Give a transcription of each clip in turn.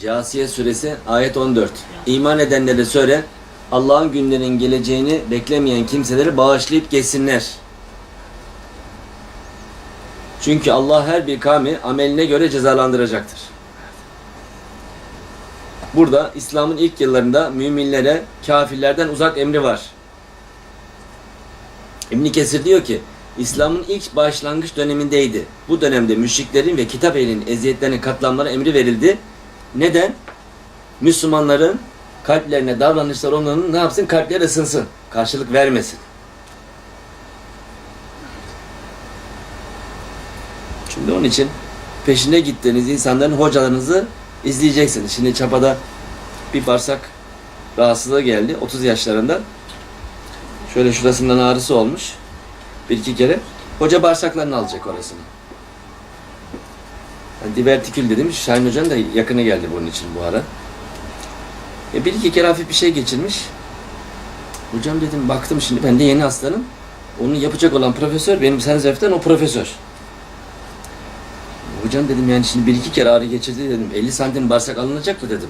Câsiye suresi ayet 14. İman edenlere söyle Allah'ın günlerin geleceğini beklemeyen kimseleri bağışlayıp geçsinler. Çünkü Allah her bir kavmi ameline göre cezalandıracaktır. Burada İslam'ın ilk yıllarında müminlere kafirlerden uzak emri var. İbn Kesir diyor ki İslam'ın ilk başlangıç dönemindeydi. Bu dönemde müşriklerin ve kitap ehlinin eziyetlerine katlanmaları emri verildi. Neden? Müslümanların kalplerine davranışlar onların ne yapsın? Kalpleri ısınsın. Karşılık vermesin. Şimdi onun için peşinde gittiğiniz insanların hocalarınızı izleyeceksiniz. Şimdi çapada bir bağırsak rahatsızlığı geldi 30 yaşlarında. Şöyle şurasından ağrısı olmuş. Bir iki kere. Hoca bağırsaklarını alacak orasını. Yani divertikül dedim. Şahin Hoca'nın da yakını geldi bunun için bu ara. E bir iki kere hafif bir şey geçirmiş. Hocam dedim baktım şimdi ben de yeni hastanım. Onu yapacak olan profesör benim Senzef'ten o profesör. Hocam dedim yani şimdi bir iki kere ağrı geçirdi dedim. 50 santim bağırsak alınacak mı dedim.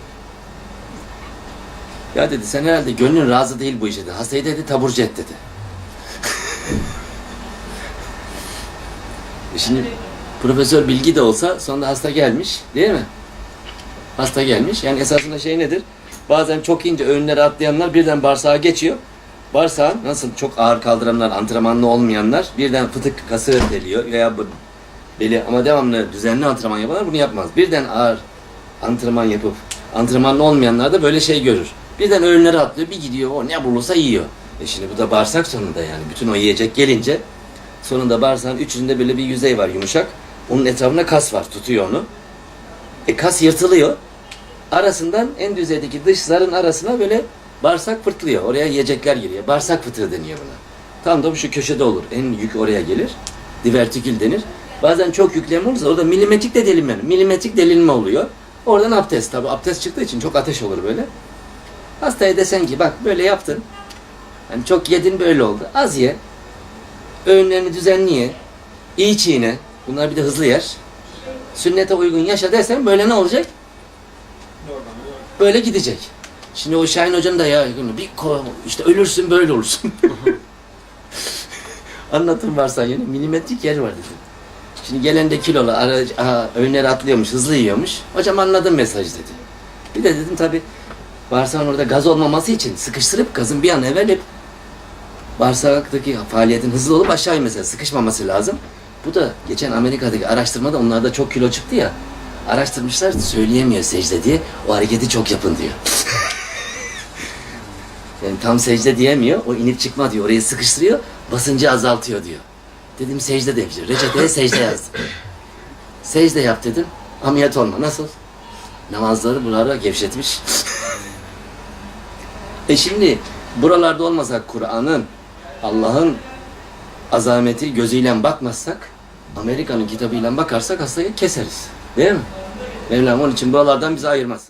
Ya dedi sen herhalde gönlün razı değil bu işe dedi. Hastayı dedi taburcu et dedi. E Şimdi profesör bilgi de olsa sonunda hasta gelmiş değil mi? Hasta gelmiş. Yani esasında şey nedir? Bazen çok ince önlere atlayanlar birden bağırsağa geçiyor. Bağırsağın nasıl çok ağır kaldıranlar, antrenmanlı olmayanlar birden fıtık kası deliyor veya bu beli ama devamlı düzenli antrenman yapanlar bunu yapmaz. Birden ağır antrenman yapıp antrenmanlı olmayanlar da böyle şey görür. Birden önlere atlıyor, bir gidiyor, o ne bulursa yiyor. E şimdi bu da bağırsak sonunda yani. Bütün o yiyecek gelince sonunda bağırsağın üç yüzünde böyle bir yüzey var yumuşak. Onun etrafında kas var, tutuyor onu. E kas yırtılıyor. Arasından en düzeydeki dış zarın arasına böyle bağırsak fırtlıyor. Oraya yiyecekler giriyor. Bağırsak fıtığı deniyor buna. Tam da bu şu köşede olur. En yük oraya gelir. Divertikül denir. Bazen çok yükleme olursa orada milimetrik de delinme. Milimetrik delinme oluyor. Oradan abdest. Tabi abdest çıktığı için çok ateş olur böyle. Hastaya desen ki bak böyle yaptın. Hani çok yedin böyle oldu. Az ye. Öğünlerini düzenli ye. İyi çiğne. Bunlar bir de hızlı yer. Sünnete uygun yaşa dersen böyle ne olacak? Böyle gidecek. Şimdi o Şahin Hoca'nın da ya bir işte ölürsün böyle olursun. Anlatım varsa yine milimetrik yer var dedim. Şimdi gelen de kilolu ara, aha, öğünleri atlıyormuş, hızlı yiyormuş. Hocam anladım mesaj dedi. Bir de dedim tabi bağırsağın orada gaz olmaması için sıkıştırıp gazın bir an evvel hep bağırsaktaki faaliyetin hızlı olup aşağı inmesi, sıkışmaması lazım. Bu da geçen Amerika'daki araştırmada onlarda çok kilo çıktı ya. Araştırmışlar söyleyemiyor secde diye. O hareketi çok yapın diyor. yani tam secde diyemiyor. O inip çıkma diyor. Orayı sıkıştırıyor. Basıncı azaltıyor diyor. Dedim secde demiş. Reçeteye secde yazdım. secde yap dedim. Ameliyat olma. Nasıl? Namazları buralara gevşetmiş. e şimdi buralarda olmasa Kur'an'ın, Allah'ın azameti gözüyle bakmazsak, Amerika'nın kitabıyla bakarsak hastayı keseriz. Değil mi? Mevlam onun için buralardan bizi ayırmaz.